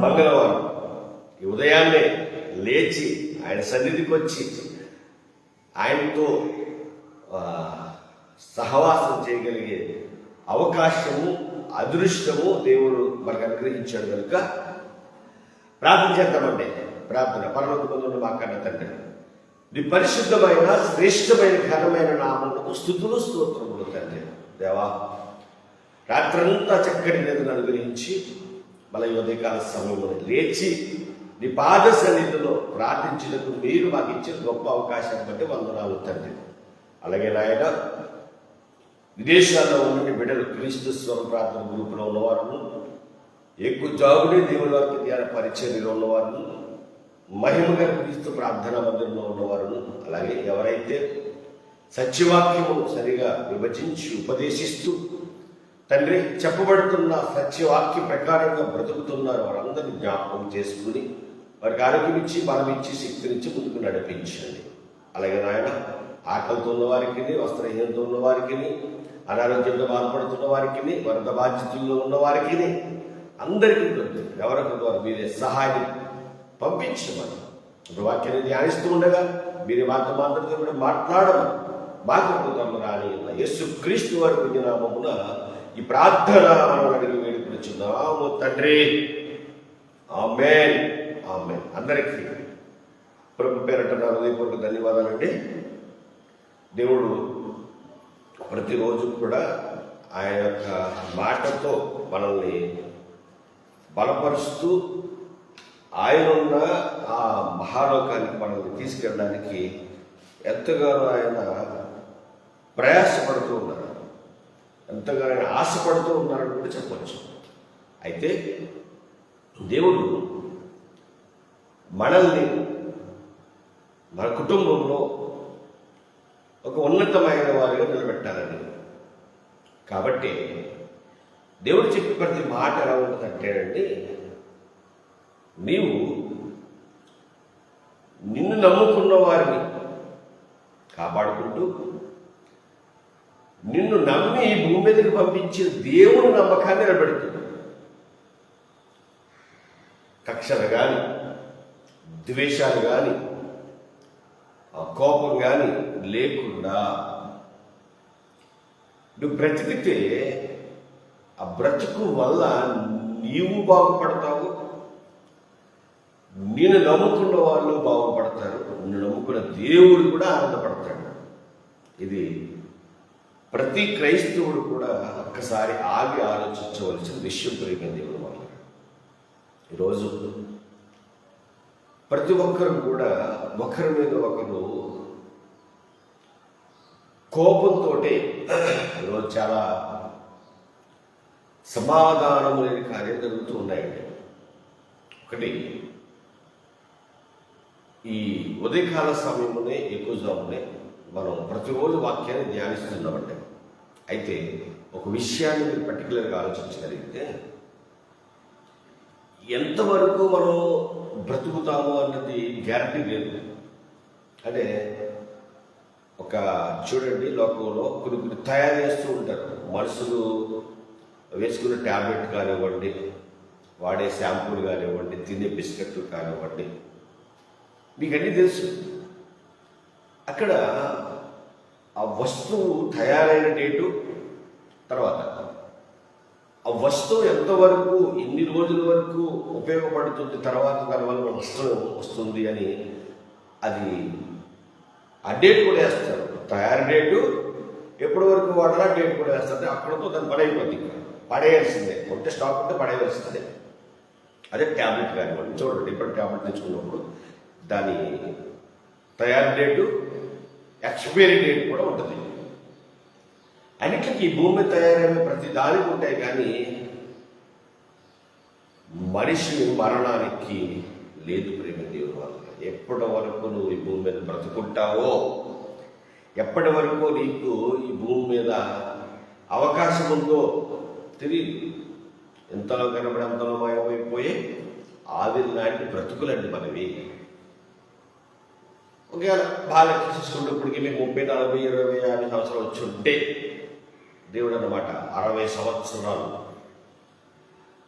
మంగళవారం ఈ ఉదయాన్నే లేచి ఆయన సన్నిధికి వచ్చి ఆయనతో సహవాసం చేయగలిగే అవకాశము అదృష్టము దేవుడు మనకు అనుగ్రహించాడు కనుక ప్రార్థన చేద్దామండి. ప్రార్థన పరలోకమందున్న మా కన్న తండ్రి. నీ పరిశుద్ధమైన శ్రేష్టమైన ఘనమైన నామములకు స్థుతులు స్తోత్రములు తండ్రి. దేవా రాత్రంతా చక్కటి నిధులు అనుగ్రహించి మన ఈ ఉదయకాల సమయంలో లేచి నీ పాద సన్నిధిలో ప్రార్థించినందుకు మీరు మాకు ఇచ్చిన గొప్ప అవకాశం బట్టి వందనాలు తండ్రి. అలాగే నాయన విదేశాల్లో ఉన్న బిడ్డలు క్రీస్తు స్వరం ప్రార్థన గ్రూపులో ఉన్నవారు ఎక్కువ జాబుడే దేవుని వారికి ధ్యాన పరిచర్యలో ఉన్నవారు మహిమగా క్రీస్తు ప్రార్థనా మందిరంలో ఉన్నవారును అలాగే ఎవరైతే సత్యవాక్యము సరిగా విభజించి ఉపదేశిస్తూ తండ్రి చెప్పబడుతున్న సత్యవాక్య ప్రకారంగా బ్రతుకుతున్నారు వారందరినీ జ్ఞాపకం చేసుకుని వారికి ఆరోగ్యం ఇచ్చి బలం ఇచ్చి శక్తినిచ్చి ముందుకు నడిపించండి. అలాగే నాయన ఆకలితో ఉన్న వారికి వస్త్రహీనతో ఉన్న వారికి అనారోగ్యంతో బాధపడుతున్న వారికి వరద బాధ్యతల్లో ఉన్న వారికి అందరికీ ఎవరికి వారు మీరే సహాయం పంపించమని. ఇప్పుడు వాక్యాన్ని ధ్యానిస్తూ ఉండగా మీరు మాతో మాత్రం కూడా మాట్లాడమని మాకు అద్భుతంలో రాని యేసు క్రీస్తు వారి పుణ్యనామమున ఈ ప్రార్థన మనం అడిగి వేడుకొచ్చున్నాము తండ్రి. ఆమెన్. ఆమెన్. అందరికీ ప్రభు పేరట నా హృదయపూర్వక ధన్యవాదాలండి. దేవుడు ప్రతిరోజు కూడా ఆయన యొక్క మాటతో మనల్ని బలపరుస్తూ ఆయన ఉన్న ఆ మహాలోకానికి మనల్ని తీసుకెళ్ళడానికి ఎంతగానో ఆయన ప్రయాసపడుతూ ఉన్నారు. ఎంతగానో ఆయన ఆశపడుతూ ఉన్నారని కూడా చెప్పవచ్చు అయితే దేవుడు మనల్ని మన కుటుంబంలో ఒక ఉన్నతమైన వారిగా నిలబెట్టాలని. కాబట్టి దేవుడు చెప్పే ప్రతి మాట ఎలా ఉంటుందంటేనండి నీవు నిన్ను నమ్ముకున్న వారిని కాపాడుకుంటూ నిన్ను నమ్మి ఈ భూమి మీదకి పంపించిన దేవుని నమ్మకాన్ని నిలబెడుతుంది కక్షలు కానీ ద్వేషాలు కానీ కోపం కానీ లేకుండా నువ్వు బ్రతికితే ఆ బ్రతుకు వల్ల నీవు బాగుపడతావు నేను నమ్ముకున్న వాళ్ళు బాగుపడతారు నిన్ను నమ్ముకున్న దేవుడు కూడా ఆనందపడతాడు. ఇది ప్రతి క్రైస్తవుడు కూడా ఒక్కసారి ఆగి ఆలోచించవలసిన విషయం ప్రేమ దేవుడు వల్ల ఈరోజు ప్రతి ఒక్కరు కూడా ఒకరి మీద ఒకరు కోపంతో ఈరోజు చాలా సమాధానం లేని కార్యం జరుగుతూ ఉన్నాయండి. ఒకటి ఈ ఉదయకాల సమయంలోనే ఎక్కువ జామునే మనం ప్రతిరోజు వాక్యాన్ని ధ్యానిస్తున్నామండి అయితే ఒక విషయాన్ని మీరు పర్టికులర్గా ఆలోచించగలిగితే ఎంతవరకు మనం బ్రతుకుతాము అన్నది గ్యారంటీ లేదు. అంటే ఒక చూడండి లోకంలో కొన్ని కొన్ని తయారు చేస్తూ ఉంటారు. మనుషులు వేసుకునే ట్యాబ్లెట్ కానివ్వండి వాడే షాంపూలు కానివ్వండి తినే బిస్కెట్లు కానివ్వండి మీకు అన్నీ తెలుసు. అక్కడ ఆ వస్తువు తయారైన డేటు తర్వాత ఆ వస్తువు ఎంతవరకు ఎన్ని రోజుల వరకు ఉపయోగపడుతుంది తర్వాత దానివల్ల వస్తువు వస్తుంది అని అది ఆ డేట్ కూడా వేస్తారు. తయారు డేటు ఎప్పటి వరకు వాడాలా డేట్ కూడా వేస్తారు. అక్కడతో దాన్ని పని పడేయాల్సిందే. కొంటే స్టాక్ ఉంటే పడేయాల్సిందే. అదే ట్యాబ్లెట్ కానివ్వండి చూడండి ఇప్పుడు ట్యాబ్లెట్ తెచ్చుకున్నప్పుడు దాని తయారు డేటు ఎక్స్పైరీ డేట్ కూడా ఉంటుంది. అన్నిటికీ ఈ భూమి తయారైన ప్రతి దానికి ఉంటాయి కానీ మనిషి మరణానికి లేదు ప్రేమ దేవుడు వల్ల ఎప్పటి వరకు నువ్వు ఈ భూమి మీద బ్రతుకుంటావో ఎప్పటి వరకు నీకు ఈ భూమి మీద అవకాశం ఉందో తెలియదు ఎంతలో కనబడి అంతలో మాయమైపోయి ఆవిరి లాంటి బ్రతుకులండి మనవి. ఒకవేళ బాగా చూసుకున్నప్పటికీ మీకు ముప్పై నలభై ఇరవై యాభై సంవత్సరాలు వచ్చి ఉంటే దేవుడు అన్నమాట అరవై సంవత్సరాలు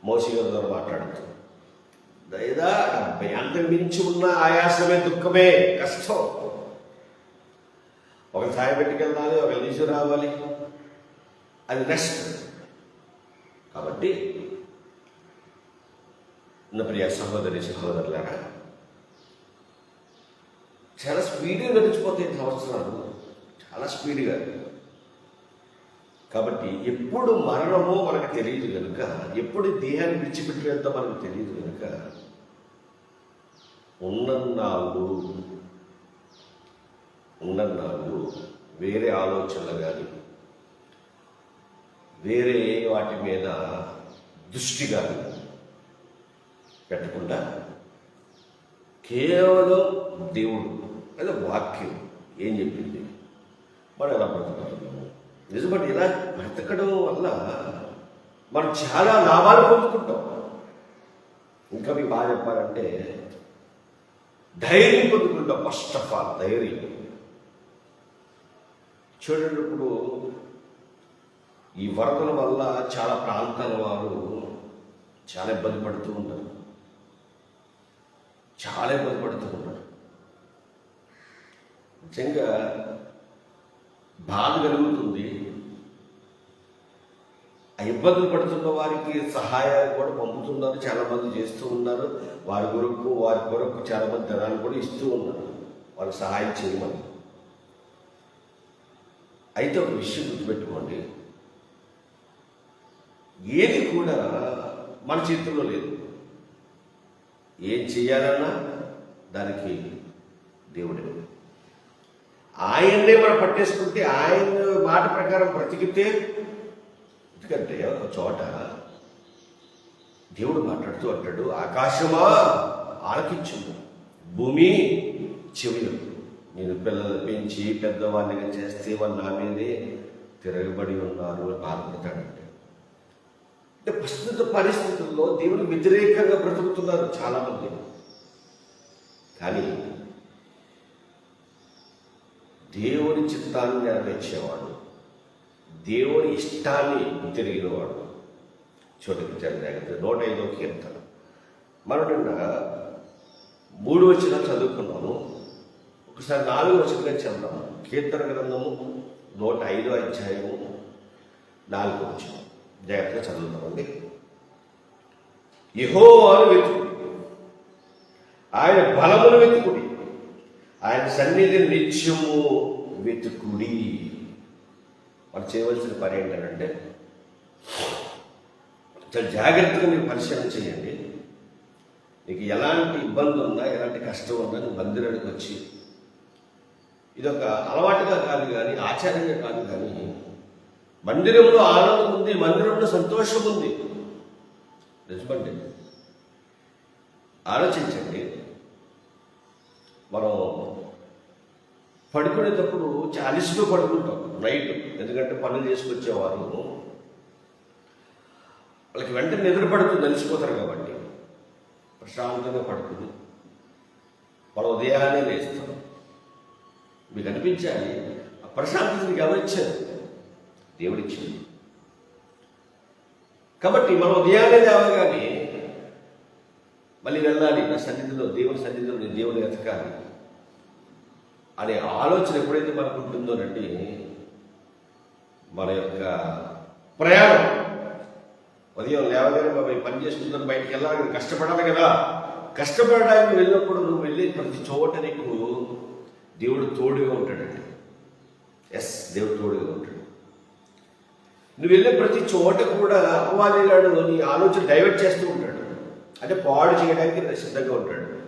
మోసి మాట్లాడుతూ లేదా డెబ్బై అంత మించి ఉన్న ఆయాసమే దుఃఖమే కష్టం. ఒక సాయ పెట్టుకెళ్ళాలి ఒక లీజు రావాలి. అది నెక్స్ట్ కాబట్టి నా ప్రియ సహోదరి సహోదరులారా చాలా స్పీడ్గా గడిచిపోతాయి సంవత్సరాలు చాలా స్పీడ్గా. కాబట్టి ఎప్పుడు మరణమో మనకు తెలియదు కనుక ఎప్పుడు దేహాన్ని విడిచిపెట్టేంత మనకు తెలియదు కనుక ఉన్నన్నాళ్ళు ఉన్నన్నాళ్ళు వేరే ఆలోచనలు కానీ వేరే వాటి మీద దృష్టి కానీ పెట్టకుండా కేవలం దేవుడు అదే వాక్యం. ఏం చెప్పింది? మనం ఎలా బ్రతుకుతున్నాము. నిజమంటే ఇలా బ్రతకడం వల్ల మనం చాలా లాభాలు పొందుకుంటాం. ఇంకా మీకు బాగా చెప్పాలంటే ధైర్యం పొందుకుంటాం ఫస్ట్ ఆఫ్ ఆల్ ధైర్యం. చూడండి ఇప్పుడు ఈ వరదల వల్ల చాలా ప్రాంతాల వారు చాలా ఇబ్బంది పడుతూ ఉంటారు. చాలా ఇబ్బంది పడుతూ ఉంటారు. నిజంగా బాధ కలుగుతుంది. ఆ ఇబ్బందులు పడుతున్న వారికి సహాయాలు కూడా పంపుతున్నారు చాలా మంది చేస్తూ ఉన్నారు. వారి కొరకు వారి కొరకు చాలా మంది ధనాలు కూడా ఇస్తూ ఉన్నారు. వారికి సహాయం చేయమని. అయితే ఒక విషయం గుర్తుపెట్టుకోండి. ఏది కూడా మన చేతుల్లో లేదు. ఏం చేయాలన్నా దానికి దేవుడే ఆయన్నే మనం పట్టేసుకుంటే ఆయన మాట ప్రకారం బ్రతికితే ఎందుకంటే ఒక చోట దేవుడు మాట్లాడుతూ అంటాడు ఆకాశమా ఆలకించుము భూమి చెవులు నేను పిల్లలు పెంచి పెద్దవాళ్ళని చేస్తే వాళ్ళు నా మీదే తిరగబడి ఉన్నారు అని బాధపడతాడంటే అంటే ప్రస్తుత పరిస్థితుల్లో దేవుడు వ్యతిరేకంగా బ్రతుకుతున్నారు చాలామంది. కానీ దేవుని చిత్తాన్ని నెరవేర్చేవాడు. దేవుని ఇష్టాన్ని తిరిగినవాడు. చూడండి జాగ్రత్త. నూట ఐదో కీర్తన మనం మూడు వచ్చిన చదువుకున్నాము ఒకసారి నాలుగు వచ్చిన చదువుదాము కీర్తన గ్రంథము నూట ఐదో అధ్యాయము నాలుగు వచ్చిన జాగ్రత్తగా చదువుతామండి యహోవాను వెతుకుడి ఆయన బలమును వెతుకుడి. ఆయన సన్నిధిని నిత్యము వెతుకుడి. మనం చేయవలసిన పని ఏంటంటే చాలా జాగ్రత్తగా మీరు పరిశీలన చేయండి. నీకు ఎలాంటి ఇబ్బంది ఉందా ఎలాంటి కష్టం ఉందా నువ్వు మందిరానికి వచ్చి ఇదొక అలవాటుగా కాదు కానీ ఆచార్యంగా కాదు కానీ మందిరంలో ఆనందం ఉంది మందిరంలో సంతోషం ఉంది. నిజమండి. ఆలోచించండి. మనం పడుకునేటప్పుడు చాలా పడుకుంటాం నైట్. ఎందుకంటే పనులు చేసుకొచ్చేవారు. వాళ్ళకి వెంటనే నిద్ర పడుతుంది అలిసిపోతారు కాబట్టి. ప్రశాంతంగా పడుతుంది వాళ్ళ ఉదయాన్నే లేస్తాం. మీకు అనిపించాలి? ఆ ప్రశాంతత మీకు ఎవరిచ్చారు దేవుడిచ్చింది కాబట్టి మనం ఉదయాన్నే లేవగానే మళ్ళీ వెళ్ళాలి. నా సన్నిధిలో దేవుని సన్నిధిలో నేను దేవుని ఎతకాలి అనే ఆలోచన ఎప్పుడైతే మనకు ఉంటుందోనండి మన యొక్క ప్రయాణం. ఉదయం లేవగానే బాబాయ్ పని చేసుకుందని బయటికి వెళ్ళాలి కష్టపడాలి కదా. కష్టపడడానికి వెళ్ళినప్పుడు నువ్వు వెళ్ళే ప్రతి చోట నీకు దేవుడు తోడుగా ఉంటాడండి. ఎస్ దేవుడు తోడుగా ఉంటాడు. నువ్వు వెళ్ళే ప్రతి చోట కూడా అపవాదిగాడు నీ ఆలోచన డైవర్ట్ చేస్తూ ఉంటాడు. అంటే పాడు చేయడానికి సిద్ధంగా ఉంటాడు.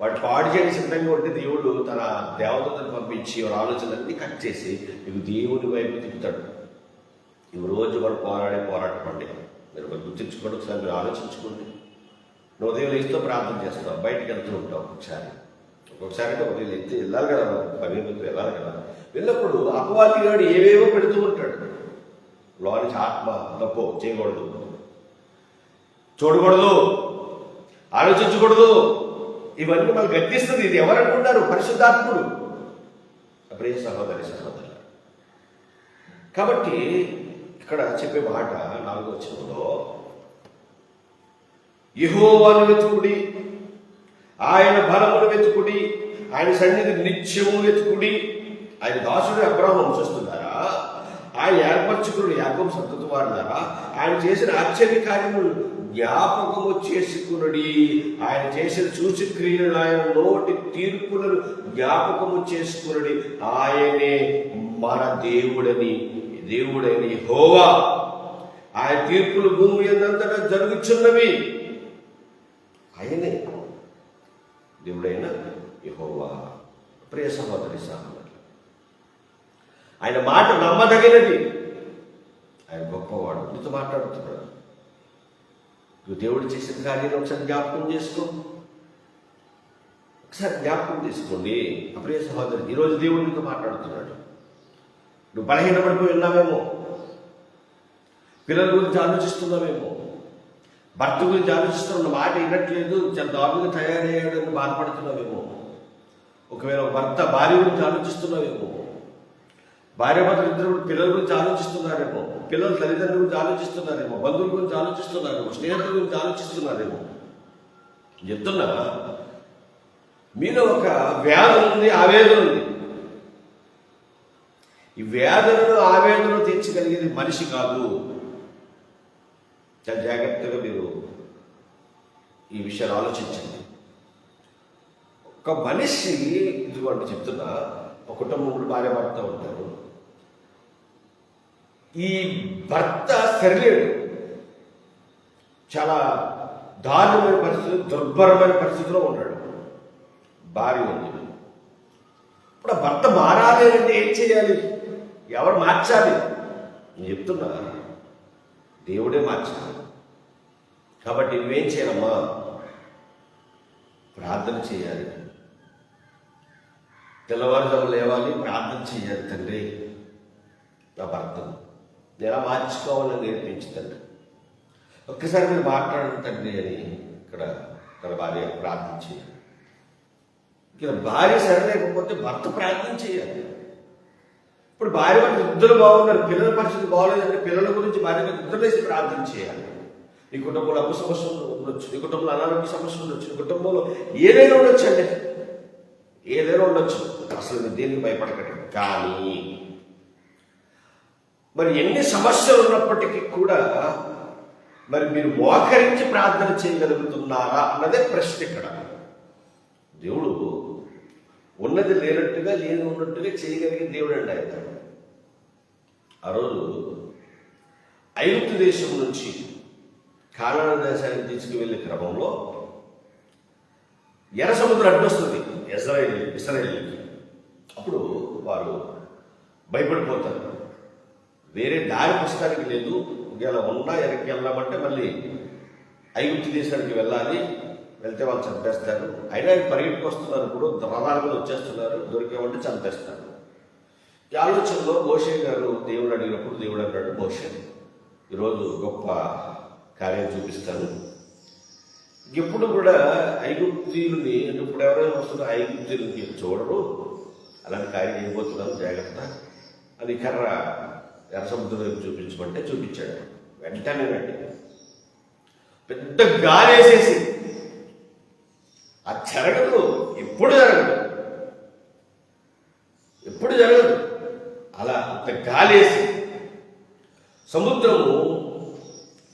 వాడు పాడు చేయడానికి సిద్ధంగా ఉంటే దేవుడు తన దేవతలను పంపించి వారి ఆలోచనలన్నీ కట్ చేసి నీకు దేవుని వైపు తిప్పుతాడు. ఇవి రోజు వాడు పోరాడే పోరాటం అండి. మీరు ఒకటి గుర్తించుకోండి ఒకసారి మీరు ఆలోచించుకోండి. నువ్వు ఉదయం లేస్తూ ప్రార్థన చేస్తావు బయటికి వెళ్తూ ఉంటావు ఒకసారి. ఒక్కొక్కసారి అంటే ఉదయం లేస్తే వెళ్ళాలి కదా మనం పని వెళ్ళాలి కదా. వెళ్ళినప్పుడు అపవాది గాడు ఏవేవో పెడుతూ ఉంటాడు. లోనికి ఆత్మ తప్పు చేయకూడదు. చూడకూడదు. ఆలోచించకూడదు. ఇవన్నీ మనం గట్టిస్తుంది. ఇది ఎవరనుకుంటారు పరిశుద్ధాత్ముడు. ప్రియ సహోదరి సహోదరు కాబట్టి ఇక్కడ చెప్పే మాట నాలుగో వచనంలో యెహోవాను వెతుకుడి ఆయన బలమును వెతుకుడి ఆయన సన్నిధి నిత్యము వెతుకుడి. ఆయన దాసుడు అబ్రహం చూస్తున్నారా? ఆయన ఏర్పరచుకుడు యాకం సంతతి వారినారా ఆయన చేసిన ఆశ్చర్య కార్యములు జ్ఞాపకము చేసుకునుడి ఆయన చేసిన సూచక్రియలను ఆయన నోటి తీర్పులను జ్ఞాపకము చేసుకునుడి ఆయనే మన దేవుడని దేవుడని హోవా ఆయన తీర్పులు భూమి ఎందంతటా జరుగుచున్నవి. ఆయనే దేవుడైన యహోవా. ప్రియ సహోదరి సహోదరు ఆయన మాట నమ్మదగినది. ఆయన గొప్పవాడు. నీతో మాట్లాడుతున్నాడు. దేవుడు చేసిన కార్యాలు ఒకసారి జ్ఞాపకం చేసుకో. ఒకసారి జ్ఞాపకం చేసుకోండి. అప్రియ సహోదరి ఈరోజు దేవుడు నీతో మాట్లాడుతున్నాడు. నువ్వు బలహీనపడిపోయి ఉన్నావేమో? పిల్లల గురించి ఆలోచిస్తున్నావేమో? భర్త గురించి ఆలోచిస్తున్న మాట వినట్లేదు. చాలా దారుణంగా తయారయ్యాడని బాధపడుతున్నావేమో? ఒకవేళ భర్త భార్య గురించి ఆలోచిస్తున్నావేమో? భార్యాభర్తలు ఇద్దరు కూడా పిల్లల గురించి ఆలోచిస్తున్నారేమో పిల్లల తల్లిదండ్రుల గురించి ఆలోచిస్తున్నారేమో బంధువుల గురించి ఆలోచిస్తున్నారేమో స్నేహితుల గురించి ఆలోచిస్తున్నారేమో. చెప్తున్నా మీలో ఒక వ్యాధులు ఉంది ఆవేదన ఉంది. ఈ వేదనను ఆవేదనను తీర్చగలిగేది మనిషి కాదు. చాలా జాగ్రత్తగా మీరు ఈ విషయాలు ఆలోచించండి. ఒక మనిషి ఇదిగోండి చెప్తున్నా ఒక కుటుంబంలో భార్య భర్త ఉంటారు. ఈ భర్త సరిలేడు. చాలా దారుణమైన పరిస్థితి దుర్భరమైన పరిస్థితిలో ఉన్నాడు. భార్య ఉంది. ఇప్పుడు భర్త మారాలి అంటే ఏం చేయాలి? ఎవరు మార్చాలి? నేను చెప్తున్నా దేవుడే మార్చాలి. కాబట్టి నువ్వేం చేయాలమ్మా? ప్రార్థన చేయాలి. తెల్లవారుజాము లేవాలి ప్రార్థన చేయాలి తండ్రి. నా భర్తను ఎలా మార్చుకోవాలని నేర్పించుతాడు. ఒక్కసారి మీరు మాట్లాడడం తండ్రి అని ఇక్కడ తన భార్య ప్రార్థన చేయాలి. ఇక్కడ భార్య సరలేకపోతే భర్త ప్రార్థన చేయాలి. ఇప్పుడు భార్య వారి ఇద్దరు బాగున్నారు పిల్లల పరిస్థితి బాగోలేదంటే పిల్లల గురించి భార్య మీద ఇద్దరు వేసి ప్రార్థన చేయాలి. ఈ కుటుంబంలో అప్పు సమస్యలు ఉండొచ్చు ఈ కుటుంబంలో అనారోగ్య సమస్యలు ఉండొచ్చు ఈ కుటుంబంలో ఏదైనా ఉండొచ్చు అండి ఏదైనా ఉండొచ్చు. అసలు దేనికి భయపడకండి. కానీ మరి ఎన్ని సమస్యలు ఉన్నప్పటికీ కూడా మరి మీరు మోకరించి ప్రార్థన చేయగలుగుతున్నారా అన్నదే ప్రశ్న ఇక్కడ. దేవుడు ఉన్నది లేనట్టుగా లేని ఉన్నట్టుగా చేయగలిగే దేవుడు అండి ఆయన. ఆ రోజు ఐగుప్తు దేశం నుంచి కానాడ దేశానికి తీసుకువెళ్ళే క్రమంలో ఎర్ర సముద్రం అడ్డొస్తుంది ఇజ్రాయిల్ ఇస్రాయిల్కి. అప్పుడు వారు భయపడిపోతారు. వేరే దారి పుస్తకానికి లేదు. ఒకవేళ ఉన్నా వెనక్కి వెళ్ళామంటే మళ్ళీ ఐగుప్తి దేశానికి వెళ్ళాలి. వెళ్తే వాళ్ళు చంపేస్తారు. అయినా ఆయన పరిగెట్టుకు వస్తున్నారు ఇప్పుడు. రథాల మీద వచ్చేస్తున్నారు. దొరికేమంటే చంపేస్తారు. ఈ ఆలోచనలో మోషే గారు దేవుడు అడిగినప్పుడు దేవుడు అన్నాడు మోషే ఈరోజు గొప్ప కార్యం చూపిస్తాను. ఎప్పుడు కూడా ఐగుప్తీయుల్ని అంటే ఇప్పుడు ఎవరైనా వస్తున్నా ఐగుప్తీయులకి చూడరు. అలాంటి కార్యం చేయబోతున్నాను జాగ్రత్త. అది కర్ర సముద్రం వైపు చూపించమంటే చూపించాడు. వెంటనే వెంటనే పెద్ద గాలి వేసేసి అది జరగదు ఎప్పుడు జరగదు. ఎప్పుడు జరగదు. అలా అంత గాలేసి సముద్రము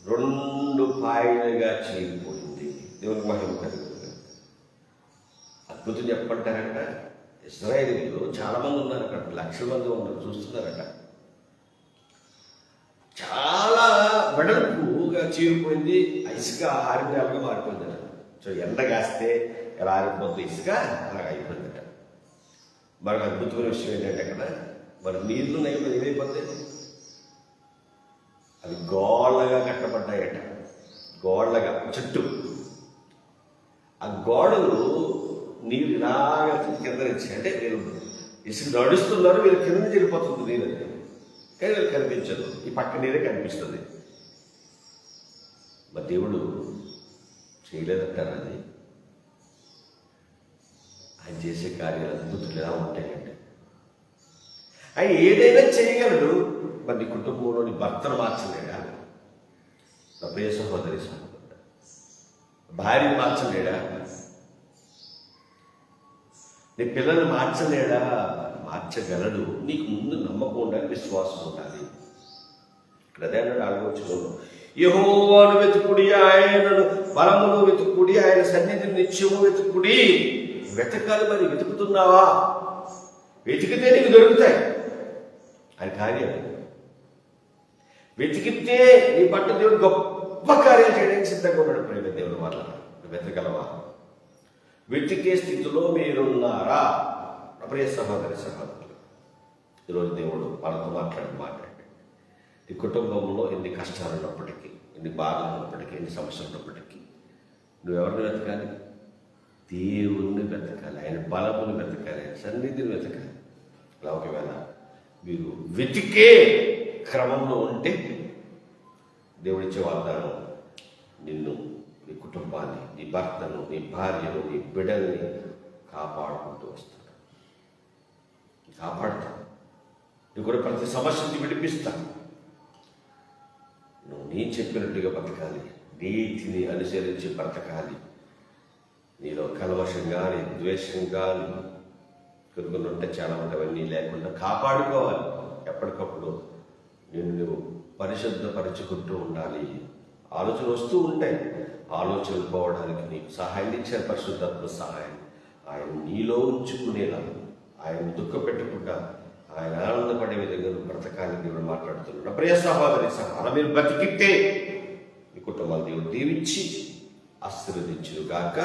రెండు పాయలుగా చీలిపోయింది దేవుని మహిమ కలిగింది. అద్భుతం చెప్పంటారంట ఇజ్రాయేలీలు చాలా మంది ఉన్నారు అక్కడ లక్షల మంది ఉన్నారు చూస్తున్నారట చాలా వెడల్పుగా చీరిపోయింది ఇసుక ఆరిపోయేలాగా మారిపోయిందట. సో ఎండ కాస్తే ఎలా ఆరిపోతుంది ఇసుక అలాగ అయిపోయిందట. మరొక అద్భుతమైన విషయం ఏంటంటే అక్కడ మరి నీళ్ళు నైపుణ్యం ఏమైపోతాయి? అవి గోళ్ళగా కట్టబడ్డాయట. గోళ్ళగా చెట్టు. ఆ గోడలు నీరు ఇలాగా కింద నుంచి అంటే వీళ్ళు ఇసుక నడుస్తున్నారు వీళ్ళు కింద నుంచి వెళ్ళిపోతుంది నీరు. కానీ వీళ్ళు కనిపించదు. ఈ పక్క నీరే కనిపిస్తుంది. మరి దేవుడు చేయలేదంటారా అది ఆయన చేసే కార్యాలు అద్భుతులు ఎలా ఉంటాయండి. ఆయన ఏదైనా చేయగలడు. మరి నీ కుటుంబంలోని భర్తను మార్చలేడా? నా ప్రియ సహోదరి సహోదరుడు భార్యను మార్చలేడా? నీ పిల్లల్ని మార్చలేడా? మార్చగలడు. నీకు ముందు నమ్మకం ఉండాలి విశ్వాసం ఉండాలి. ఇక్కడ అదే అన్నాడు ఆలోచనలో యహోవాను వెతుకుడి ఆయనను బలమును వెతుకుడి ఆయన సన్నిధిని నిత్యము వెతుకుడి. వెతకాలి మరి వెతుకుతున్నావా? వెతికితే నీకు దొరుకుతాయి. అది కార్యం. వెతికితే నీ పట్ల దేవుడు గొప్ప కార్యాలు చేయడానికి సిద్ధంగా ఉన్నాడు ప్రేమ దేవుడు వల్ల వెతకలవా వెతికే స్థితిలో మీరున్నారా? ప్రియ సహోదరి సహోదరులు ఈరోజు దేవుడు వాళ్ళతో మాట్లాడి మాట్లాడు ఈ కుటుంబంలో ఎన్ని కష్టాలు ఉన్నప్పటికీ ఎన్ని బాధలు ఉన్నప్పటికీ ఎన్ని సమస్యలు ఉన్నప్పటికీ నువ్వెవరిని వెతకాలి? దేవుణ్ణి వెతకాలి. ఆయన బలమును వెతకాలి. ఆయన సన్నిధిని వెతకాలి. అలా ఒకవేళ మీరు వెతికే క్రమంలో ఉంటే దేవుడిచ్చే వాగ్దానం నిన్ను నీ కుటుంబాన్ని నీ భర్తను నీ భార్యను నీ బిడ్డల్ని కాపాడుకుంటూ వస్తాడు. కాపాడుతాడు. నీ కూడా ప్రతి సమస్యని విడిపిస్తాను నీ చెప్పినట్టుగా బ్రతకాలి నీతిని అనుసరించి బ్రతకాలి. నీలో కలవశం కానీ ద్వేషం కానీ కొన్ని ఉంటే చాలా అవన్నీ లేకుండా కాపాడుకోవాలి. ఎప్పటికప్పుడు నేను నువ్వు పరిశుద్ధపరచుకుంటూ ఉండాలి. ఆలోచన వస్తూ ఉంటాయి. ఆలోచనలు పోవడానికి నీకు సహాయం ఇచ్చారు పరిశుద్ధాత్మ సహాయం. ఆయన నీలో ఉంచుకునేలా ఆయన దుఃఖ పెట్టకుండా ఆయన ఆనందపడే విధంగా దగ్గర బ్రతకాలని దేవుడు మాట్లాడుతున్నాడు. ప్రియ సహోదరి సహా మీరు బ్రతికితే మీ కుటుంబాలు దేవుడు దీవించి ఆశీర్వదించును గాక.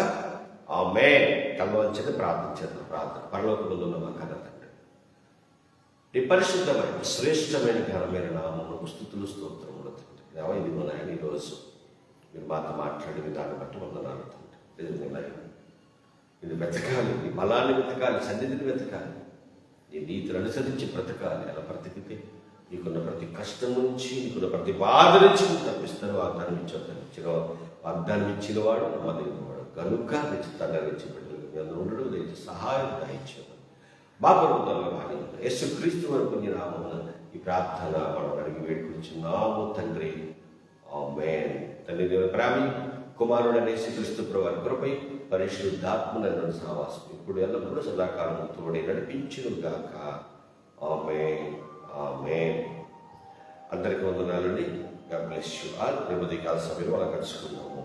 ఆమె కలవంచని ప్రార్థించదు ప్రార్థన పరలోకముందు ఉన్న మా కన్న నీ పరిశుద్ధమైన శ్రేష్టమైన ఘనమైన నామమును స్థుతులు స్తోత్రములు తండ్రి. ఇది మన ఈరోజు మీరు మాతో మాట్లాడిన దాన్ని బట్టి వందనాలు తండ్రి. నిజంగా ఇది వెతకాలి. నీ బలాన్ని వెతకాలి. సన్నిధిని వెతకాలి. నీ నీతిని అనుసరించి బ్రతకాలి అలా బ్రతికితే నీకున్న ప్రతి కష్టం నుంచి నీకున్న ప్రతి బాధ నుంచి నువ్వు తప్పిస్తాను వాగ్దానం ఇచ్చావు ఇచ్చిన వాగ్దానం ఇచ్చిన వాడు నమ్మదగిన వాడు కనుక నిచ్చి బిడ్డలు ఉండడం దయచేసి సహాయం దయచేయమని మా పర్వతాల్లో కానీ యేసు క్రీస్తు వరకు నీ నామమున ఈ ప్రార్థన మనం అడిగి వేడుకుంటున్నాము తండ్రి. ఆమేన్. తండ్రి దేవుని ప్రేమ కుమారుడు అనేసి క్రీస్తు ప్రభు కృపై పరిశుద్ధాత్మ నన్ను ఇప్పుడు ఎల్లప్పుడూ సదాకాలం తోడే నడిపించును ఆమె ఆమె అందరికీ వందనాలండి. God bless you నెమ్మది కాల సమయంలో అలా కలుసుకున్నాము